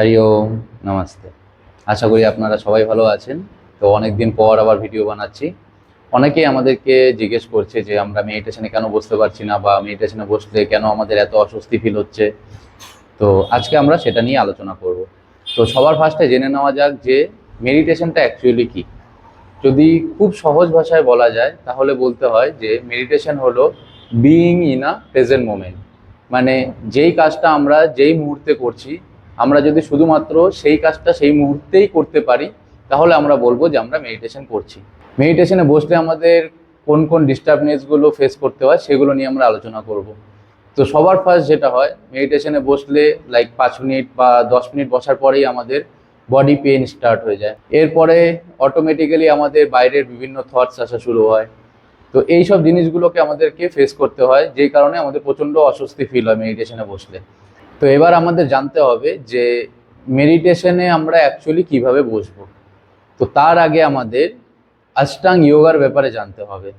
হরি ওম, নমস্তে। আশা করি আপনারা সবাই ভালো আছেন। তো অনেক দিন পর আবার ভিডিও বানাচ্ছি। অনেকেই আমাদেরকে জিজ্ঞেস করছে যে, আমরা মেডিটেশনে কেন বসতে পারছি না বা মেডিটেশনে বসলে কেন আমাদের এত অস্বস্তি ফিল হচ্ছে? তো আজকে আমরা সেটা নিয়ে আলোচনা করব। তো সবার ফার্স্টে জেনে নেওয়া যাক যে মেডিটেশনটা অ্যাকচুয়ালি কী? যদি খুব সহজ ভাষায় বলা যায়, তাহলে বলতে হয় যে মেডিটেশন হলো being in a present moment মানে যেই কাজটা আমরা যেই মুহূর্তে করছি আমরা যদি শুধুমাত্র সেই কাজটা সেই মুহূর্তেই করতে পারি, তাহলে আমরা বলব যে আমরা মেডিটেশন করছি। মেডিটেশনে বসলে আমাদের কোন কোন ডিস্টার্বনেসগুলো ফেস করতে হয়, সেগুলো নিয়ে আমরা আলোচনা করব। তো সবার ফার্স্ট যেটা হয় মেডিটেশনে বসলে লাইক পাঁচ মিনিট বা দশ মিনিট বসার পরেই আমাদের বডি পেন স্টার্ট হয়ে যায়। এরপরে অটোমেটিক্যালি আমাদের বাইরের বিভিন্ন থটস আসা শুরু হয়। তো এই সব জিনিসগুলোকে আমাদেরকে ফেস করতে হয়, যেই কারণে আমাদের প্রচণ্ড অস্বস্তি ফিল হয় মেডিটেশনে বসলে। তো এবার আমাদের জানতে হবে যে মেডিটেশনে আমরা অ্যাকচুয়ালি কীভাবে বসবো। তো তার আগে আমাদের অষ্টাং যোগার ব্যাপারে জানতে হবে।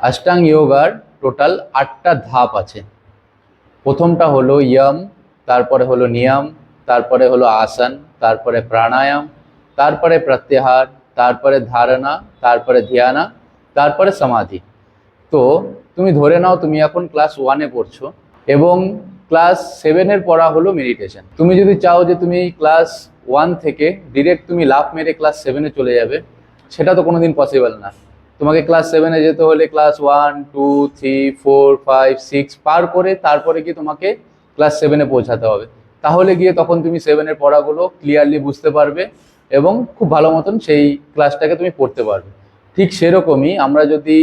অষ্টাং যোগার টোটাল আটটা ধাপ আছে। প্রথমটা হলো ইয়ম তারপরে হলো নিয়ম তারপরে হলো আসন তারপরে প্রাণায়াম তারপরে প্রত্যাহার তারপরে ধারণা তারপরে ধ্যানা তারপরে সমাধি তো তুমি ধরে নাও তুমি এখন ক্লাস ওয়ানে পড়ছো এবং ক্লাস সেভেনের পড়া হলো মেডিটেশন তুমি যদি চাও যে তুমি ক্লাস ওয়ান থেকে ডিরেক্ট তুমি লাভ মেরে ক্লাস সেভেনে চলে যাবে, সেটা তো কোনোদিন পসিবল না। তোমাকে ক্লাস সেভেনে যেতে হলে class one, two, three, four, five, six পার করে তারপরে গিয়ে তোমাকে ক্লাস সেভেনে পৌঁছাতে হবে। তাহলে গিয়ে তখন তুমি সেভেনের পড়াগুলো ক্লিয়ারলি বুঝতে পারবে এবং খুব ভালো মতন সেই ক্লাসটাকে তুমি পড়তে পারবে। ঠিক সেরকমই আমরা যদি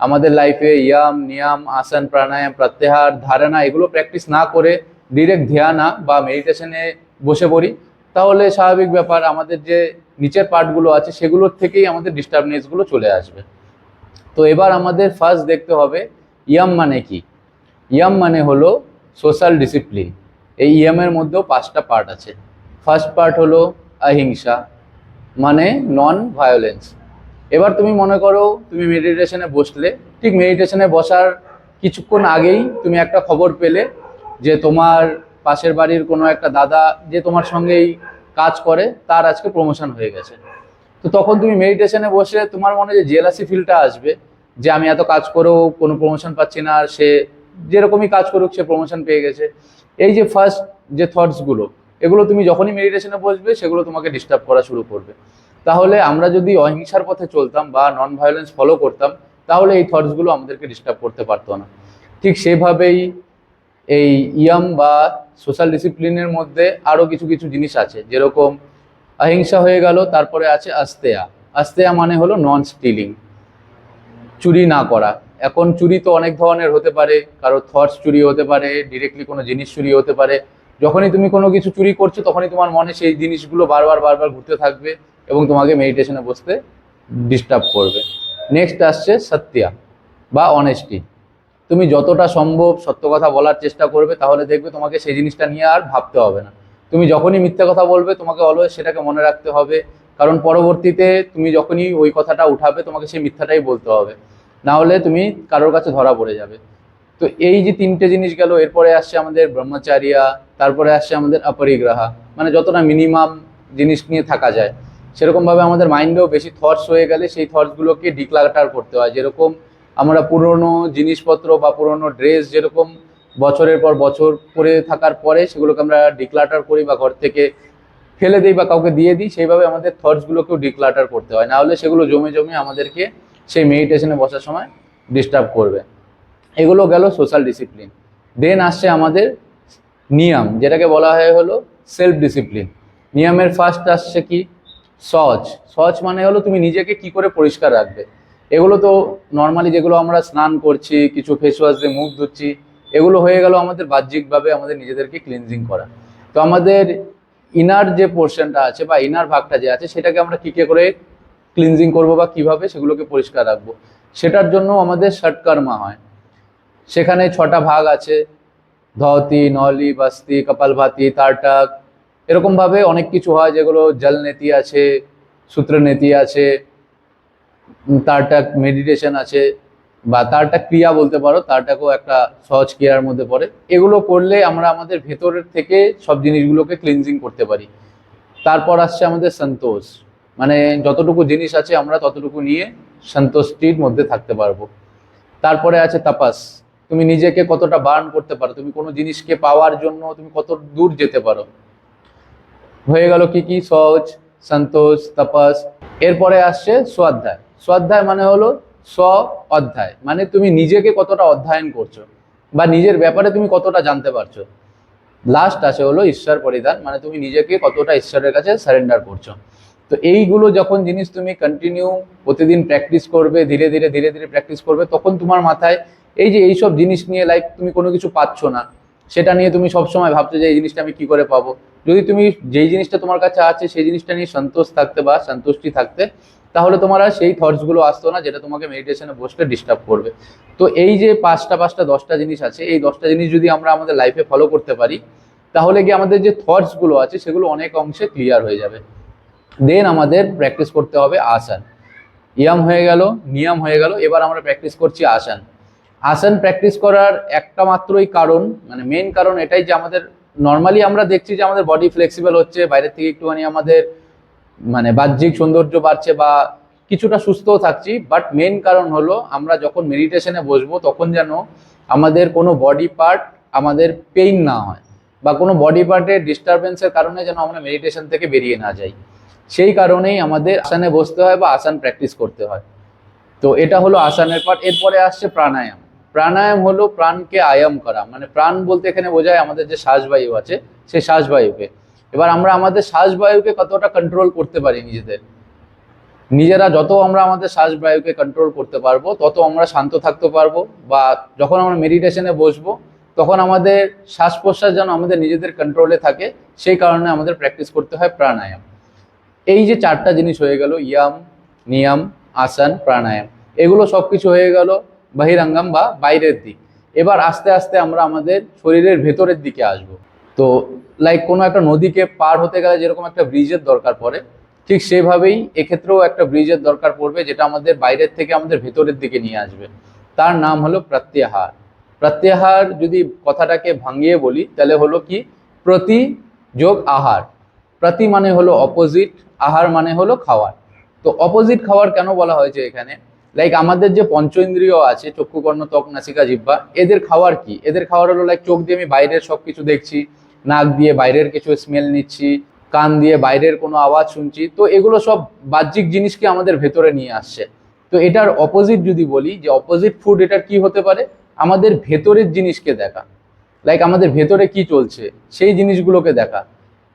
আমাদের লাইফে ইয়াম, নিয়াম, আসন, প্রাণায়াম, প্রত্যাহার, ধারণা, এগুলো প্র্যাকটিস না করে ডিরেক্ট ধ্যানা বা মেডিটেশনে বসে পড়ি। তাহলে স্বাভাবিক ব্যাপার, আমাদের যে নিচের পার্টগুলো আছে, সেগুলোর থেকেই আমাদের ডিস্টার্বনেসগুলো চলে আসবে। তো এবার আমাদের ফার্স্ট দেখতে হবে, ইয়াম মানে কি? ইয়াম মানে হলো সোশ্যাল ডিসিপ্লিন এই ইয়ামের মধ্যেও পাঁচটা পার্ট আছে। ফার্স্ট পার্ট হলো অহিংসা মানে নন ভায়োলেন্স এবার তুমি মনে করো তুমি মেডিটেশনে বসলে, ঠিক মেডিটেশনে বসার কিছুক্ষণ আগেই তুমি একটা খবর পেলে যে তোমার পাশের বাড়ির কোনো একটা দাদা যে তোমার সঙ্গেই কাজ করে, তার আজকে প্রমোশন হয়ে গেছে। তো তখন তুমি মেডিটেশনে বসে তোমার মনে যে জেলাসি ফিলটা আসবে যে আমি এত কাজ করেও কোনো প্রমোশন পাচ্ছি না, আর সে যেরকমই কাজ করুক সে প্রমোশন পেয়ে গেছে। এই যে ফার্স্ট যে থটসগুলো এগুলো তুমি যখনই মেডিটেশনে বসবে, সেগুলো তোমাকে ডিস্টার্ব করা শুরু করবে। তাহলে আমরা যদি অহিংসার পথে চলতাম বা নন ভায়োলেন্স ফলো করতাম, তাহলে এই থটসগুলো আমাদেরকে ডিস্টার্ব করতে পারতো না। ঠিক সেভাবেই এই ইয়াম বা সোশ্যাল ডিসিপ্লিনের মধ্যে আরও কিছু কিছু জিনিস আছে। যেরকম অহিংসা হয়ে গেল, তারপরে আছে আস্তেয়া। আস্তেয়া মানে হলো নন স্টিলিং চুরি না করা। এখন চুরি তো অনেক ধরনের হতে পারে, কারও থটস চুরি হতে পারে ডিরেক্টলি কোনো জিনিস চুরি হতে পারে। যখনই তুমি কোনো কিছু চুরি করছ, তখনই তোমার মনে সেই জিনিসগুলো বারবার বারবার ঘুরতে থাকবে। এবং তোমাকে মেডিটেশনে বসতে ডিস্টার্ব করবে। নেক্সট আসছে সত্যা বা অনেস্টি তুমি যতটা সম্ভব সত্য কথা বলার চেষ্টা করবে, তাহলে দেখবে তোমাকে সেই জিনিসটা নিয়ে আর ভাবতে হবে না। তুমি যখনই মিথ্যে কথা বলবে, তোমাকে অলওয়েজ সেটাকে মনে রাখতে হবে। কারণ পরবর্তীতে তুমি যখনই ওই কথাটা উঠাবে, তোমাকে সেই মিথ্যাটাই বলতে হবে। না হলে তুমি কারোর কাছে ধরা পড়ে যাবে। তো এই যে তিনটে জিনিস গেল, এরপরে আসছে আমাদের ব্রহ্মচারিয়া, তারপরে আসছে আমাদের অপরিগ্রাহা। মানে যতটা মিনিমাম জিনিস নিয়ে থাকা যায়। সেরকমভাবে আমাদের মাইন্ডেও বেশি থটস হয়ে গেলে সেই থটসগুলোকে ডিক্লাটার করতে হয়। যেরকম আমরা পুরনো জিনিসপত্র বা পুরনো ড্রেস যেরকম বছরের পর বছর পরে থাকার পরে সেগুলোকে আমরা ডিক্লাটার করি বা ঘর থেকে ফেলে দিই বা কাউকে দিয়ে দিই, সেইভাবে আমাদের থটসগুলোকেও ডিক্লাটার করতে হয়। না হলে সেগুলো জমে জমে আমাদেরকে সেই মেডিটেশনে বসার সময় ডিস্টার্ব করবে। এগুলো গেল সোশ্যাল ডিসিপ্লিন দেন আসছে আমাদের নিয়ম, যেটাকে বলা হয় হলো সেলফ ডিসিপ্লিন নিয়মের ফার্স্ট আসছে কি? সচ সচ মানে হলো তুমি নিজেকে কি করে পরিষ্কার রাখবে। এগুলো তো নর্মালি যেগুলো আমরা স্নান করছি, কিছু ফেস ওয়াশ দিয়ে মুখ ধুচ্ছি, এগুলো হয়ে গেল আমাদের বাহ্যিকভাবে আমাদের নিজেদেরকে ক্লিনজিং করা। তো আমাদের ইনার যে পোর্শনটা আছে বা ইনার ভাগটা যে আছে, সেটাকে আমরা কী কে করে ক্লিনজিং করব বা কীভাবে সেগুলোকে পরিষ্কার রাখব, সেটার জন্য আমাদের ষটকর্মা হয়। সেখানে ছটা ভাগ আছে ধতি নলি, বাস্তি, কপালভাতি, তারটাক এরকমভাবে অনেক কিছু হয় যেগুলো জল নীতি আছে সূত্র নীতি আছে উম, তারটাক মেডিটেশন আছে বা তারটা ক্রিয়া বলতে পারো তারটাকেও একটা সহজ ক্রিয়ার মধ্যে পড়ে। এগুলো করলে আমরা আমাদের ভেতরের থেকে সব জিনিসগুলোকে ক্লিনজিং করতে পারি। তারপর আসছে আমাদের সন্তোষ। মানে যতটুকু জিনিস আছে আমরা ততটুকু নিয়ে সন্তোষটির মধ্যে থাকতে পারব। তারপরে আছে তাপাস। তুমি নিজেকে কতটা বার্ন করতে পারো? তুমি কোনো জিনিসকে পাওয়ার জন্য তুমি কত দূর যেতে পারো? হয়ে গেল কি কি? সহজ, সন্তোষ, তপস। এরপরে আসছে স্বাধ্যায়। স্বাধ্যায় মানে হলো স্ব অধ্যায় মানে তুমি নিজেকে কতটা অধ্যয়ন করছ বা নিজের ব্যাপারে তুমি কতটা জানতে পারছ। লাস্ট আছে হলো ঈশ্বর পরিধান মানে তুমি নিজেকে কতটা ঈশ্বরের কাছে সারেন্ডার করছ। তো এইগুলো যখন জিনিস তুমি কন্টিনিউ প্রতিদিন প্র্যাকটিস করবে, ধীরে ধীরে ধীরে ধীরে প্র্যাকটিস করবে, তখন তোমার মাথায় এই যে এইসব জিনিস নিয়ে লাইক তুমি কোনো কিছু পাচ্ছ না সেটা নিয়ে তুমি সবসময় ভাবছ যে এই জিনিসটা আমি কি করে পাবো? যদি তুমি যেই জিনিসটা তোমার কাছে আছে, সেই জিনিসটা নিয়ে সন্তোষ থাকতে বা সন্তুষ্টি থাকতে, তাহলে তোমার আর সেই থটসগুলো আসতো না যেটা তোমাকে মেডিটেশনে বসতে ডিস্টার্ব করবে। তো এই যে পাঁচটা পাঁচটা, দশটা জিনিস আছে, এই দশটা জিনিস যদি আমরা আমাদের লাইফে ফলো করতে পারি, তাহলে কি আমাদের যে থটসগুলো আছে, সেগুলো অনেক অংশে ক্লিয়ার হয়ে যাবে। দেন আমাদের প্র্যাকটিস করতে হবে আসান। ইয়াম হয়ে গেল, নিয়াম হয়ে গেল, এবার আমরা প্র্যাকটিস করছি আসান। আসন প্র্যাকটিস করার একটা মাত্রই কারণ মানে মেন কারণ এটাই যে আমাদের নর্মালি আমরা দেখছি যে আমাদের বডি ফ্লেক্সিবল হচ্ছে, বাইরের থেকে একটুখানি আমাদের মানে বাহ্যিক সৌন্দর্য বাড়ছে বা কিছুটা সুস্থও থাকছি বাট মেন কারণ হলো আমরা যখন মেডিটেশনে বসবো তখন যেন আমাদের কোনো বডি পার্ট আমাদের পেইন না হয় বা কোনো বডি পার্টের ডিস্টারবেন্সের কারণে যেন আমরা মেডিটেশন থেকে বেরিয়ে না যাই। সেই কারণেই আমাদের আসানে বসতে হয় বা আসান প্র্যাকটিস করতে হয়। তো এটা হলো আসানের পার্ট এরপরে আসছে প্রাণায়াম। প্রাণায়াম হলো প্রাণকে আয়াম করা। মানে প্রাণ বলতে এখানে বোঝায় আমাদের যে শ্বাসবায়ু আছে, সেই শ্বাসবায়ুকে। এবার আমরা আমাদের শ্বাসবায়ুকে কতটা কন্ট্রোল করতে পারি নিজেদের? নিজেরা যত আমরা আমাদের শ্বাসবায়ুকে কন্ট্রোল করতে পারব, তত আমরা শান্ত থাকতে পারব বা যখন আমরা মেডিটেশনে বসবো, তখন আমাদের শ্বাস প্রশ্বাস যেন আমাদের নিজেদের কন্ট্রোলে থাকে, সেই কারণে আমাদের প্র্যাকটিস করতে হয় প্রাণায়াম। এই যে চারটা জিনিস হয়ে গেল, ইয়াম, নিয়ম, আসন, প্রাণায়াম। এগুলো সব কিছু হয়ে গেল বহিরাঙ্গম বা বাইরের দিক। এবার আস্তে আস্তে আমরা আমাদের শরীরের ভেতরের দিকে আসব। তো লাইক কোনো একটা নদীকে পার হতে গেলে যেরকম একটা ব্রিজের দরকার পড়ে, ঠিক সেভাবেই এক্ষেত্রেও একটা ব্রিজের দরকার পড়বে যেটা আমাদের বাইরের থেকে আমাদের ভেতরের দিকে নিয়ে আসবে। তার নাম হলো প্রত্যাহার। প্রত্যাহার যদি কথাটাকে ভাঙিয়ে বলি, তাহলে হলো কি? প্রতি যোগ আহার। প্রতি মানে হলো অপোজিট আহার মানে হলো খাওয়ার। তো অপোজিট খাওয়ার কেন বলা হয়েছে এখানে? লাইক আমাদের যে পঞ্চ ইন্দ্রিয় আছে চক্ষু কর্ণ ত্বক, নাসিকা জিব্বা এদের খাওয়ার কি? এদের খাওয়ার হলো লাইক চোখ দিয়ে আমি বাইরের সব কিছু দেখছি, নাক দিয়ে বাইরের কিছু স্মেল নিচ্ছি, কান দিয়ে বাইরের কোনো আওয়াজ শুনছি, তো এগুলো সব বাহ্যিক জিনিসকে আমাদের ভেতরে নিয়ে আসছে। তো এটার অপোজিট যদি বলি, যে অপোজিট ফুড এটার কি হতে পারে? আমাদের ভেতরের জিনিসকে দেখা। লাইক আমাদের ভেতরে কি চলছে, সেই জিনিসগুলোকে দেখা।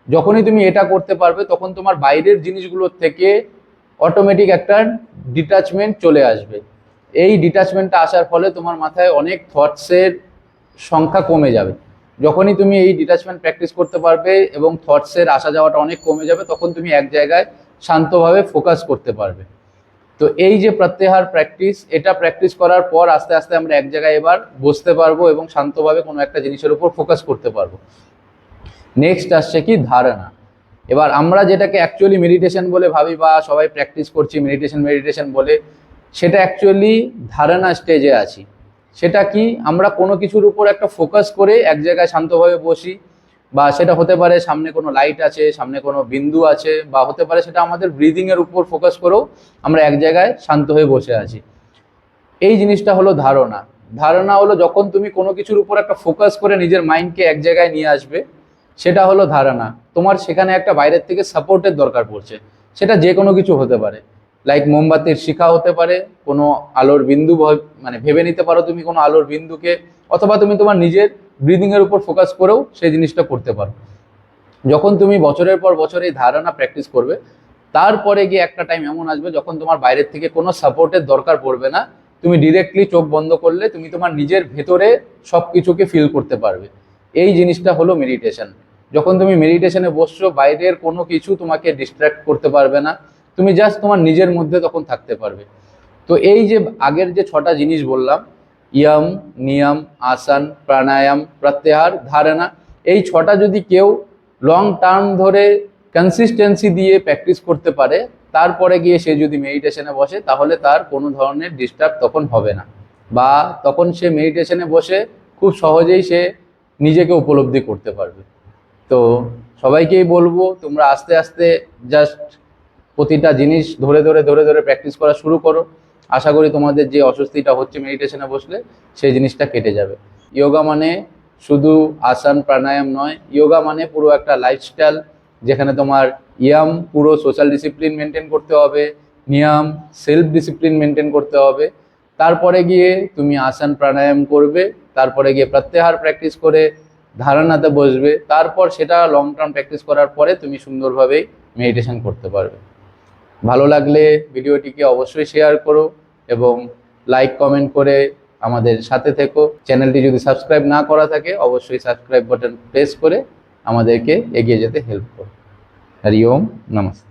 যখনই তুমি এটা করতে পারবে, তখন তোমার বাইরের জিনিসগুলোর থেকে অটোমেটিক একটা ডিটাচমেন্ট চলে আসবে। এই ডিটাচমেন্টটা আসার ফলে তোমার মাথায় অনেক থটসের সংখ্যা কমে যাবে। যখনই তুমি এই ডিটাচমেন্ট প্র্যাকটিস করতে পারবে এবং থটসের আসা যাওয়াটা অনেক কমে যাবে, তখন তুমি এক জায়গায় শান্তভাবে ফোকাস করতে পারবে। তো এই যে প্রত্যাহার প্র্যাকটিস এটা প্র্যাকটিস করার পর আস্তে আস্তে আমরা এক জায়গায় এবার বসতে পারব এবং শান্তভাবে কোনো একটা জিনিসের উপর ফোকাস করতে পারব। নেক্সট আসছে কি? ধারণা। এবার আমরা যেটাকে অ্যাকচুয়ালি মেডিটেশন বলে ভাবি বা সবাই প্র্যাকটিস করছি মেডিটেশন মেডিটেশন বলে, সেটা অ্যাকচুয়ালি ধারণা স্টেজে আছি। সেটা কি? আমরা কোনো কিছুর উপর একটা ফোকাস করে এক জায়গায় শান্তভাবে বসি, বা সেটা হতে পারে সামনে কোনো লাইট আছে, সামনে কোনো বিন্দু আছে, বা হতে পারে সেটা আমাদের ব্রিদিংয়ের উপর ফোকাস করেও আমরা এক জায়গায় শান্ত হয়ে বসে আছি। এই জিনিসটা হলো ধারণা। ধারণা হলো যখন তুমি কোনো কিছুর উপর একটা ফোকাস করে নিজের মাইন্ডকে এক জায়গায় নিয়ে আসবে সেটা হলো ধারণা। তোমার সেখানে একটা বাইরের থেকে সাপোর্টের দরকার পড়ছে। সেটা যে কোনো কিছু হতে পারে। লাইক মোমবাতির শিখা হতে পারে, কোনো আলোর বিন্দু মানে ভেবে নিতে পারো তুমি কোনো আলোর বিন্দুকে, অথবা তুমি তোমার নিজের ব্রিদিংয়ের উপর ফোকাস করেও সেই জিনিসটা করতে পারো। যখন তুমি বছরের পর বছর এই ধারণা প্র্যাকটিস করবে, তারপরে গিয়ে একটা টাইম এমন আসবে যখন তোমার বাইরের থেকে কোনো সাপোর্টের দরকার পড়বে না। তুমি ডিরেক্টলি চোখ বন্ধ করলে তুমি তোমার নিজের ভেতরে সব কিছুকে ফিল করতে পারবে। এই জিনিসটা হলো মেডিটেশন যখন তুমি মেডিটেশনে বসছো, বাইরের কোনো কিছু তোমাকে ডিস্ট্র্যাক্ট করতে পারবে না। তুমি জাস্ট তোমার নিজের মধ্যে তখন থাকতে পারবে। তো এই যে আগের যে ছটা জিনিস বললাম, ইয়ম, নিয়ম, আসন, প্রাণায়াম, প্রত্যাহার, ধারণা, এই ছটা যদি কেউ লং টার্ম ধরে কনসিস্টেন্সি দিয়ে প্র্যাকটিস করতে পারে, তারপরে গিয়ে সে যদি মেডিটেশনে বসে, তাহলে তার কোনো ধরনের ডিস্টার্ব তখন হবে না। বা তখন সে মেডিটেশনে বসে খুব সহজেই সে নিজেকে উপলব্ধি করতে পারবে। তো সবাইকেই বলব, তোমরা আস্তে আস্তে জাস্ট প্রতিটা জিনিস ধরে ধরে ধরে ধরে প্র্যাকটিস করা শুরু করো। আশা করি তোমাদের যে অস্বস্তিটা হচ্ছে মেডিটেশনে বসলে সেই জিনিসটা কেটে যাবে। যোগা মানে শুধু আসান প্রাণায়াম নয় যোগা মানে পুরো একটা লাইফস্টাইল যেখানে তোমার ইয়াম পুরো সোশ্যাল ডিসিপ্লিন মেনটেন করতে হবে নিয়াম সেলফ ডিসিপ্লিন মেনটেন করতে হবে। তারপরে গিয়ে তুমি আসান প্রাণায়াম করবে তারপরে গিয়ে প্রত্যাহার প্র্যাকটিস করে ধারণাতে বসবে, তারপর সেটা লং টার্ম প্র্যাকটিস করার পরে তুমি সুন্দরভাবেই মেডিটেশন করতে পারবে। ভালো লাগলে ভিডিওটিকে অবশ্যই শেয়ার করো এবং লাইক কমেন্ট করে আমাদের সাথে থেকো। চ্যানেলটি যদি সাবস্ক্রাইব না করা থাকে, অবশ্যই সাবস্ক্রাইব বাটন প্রেস করে আমাদেরকে এগিয়ে যেতে হেল্প করো। হরি ওম নমস্তে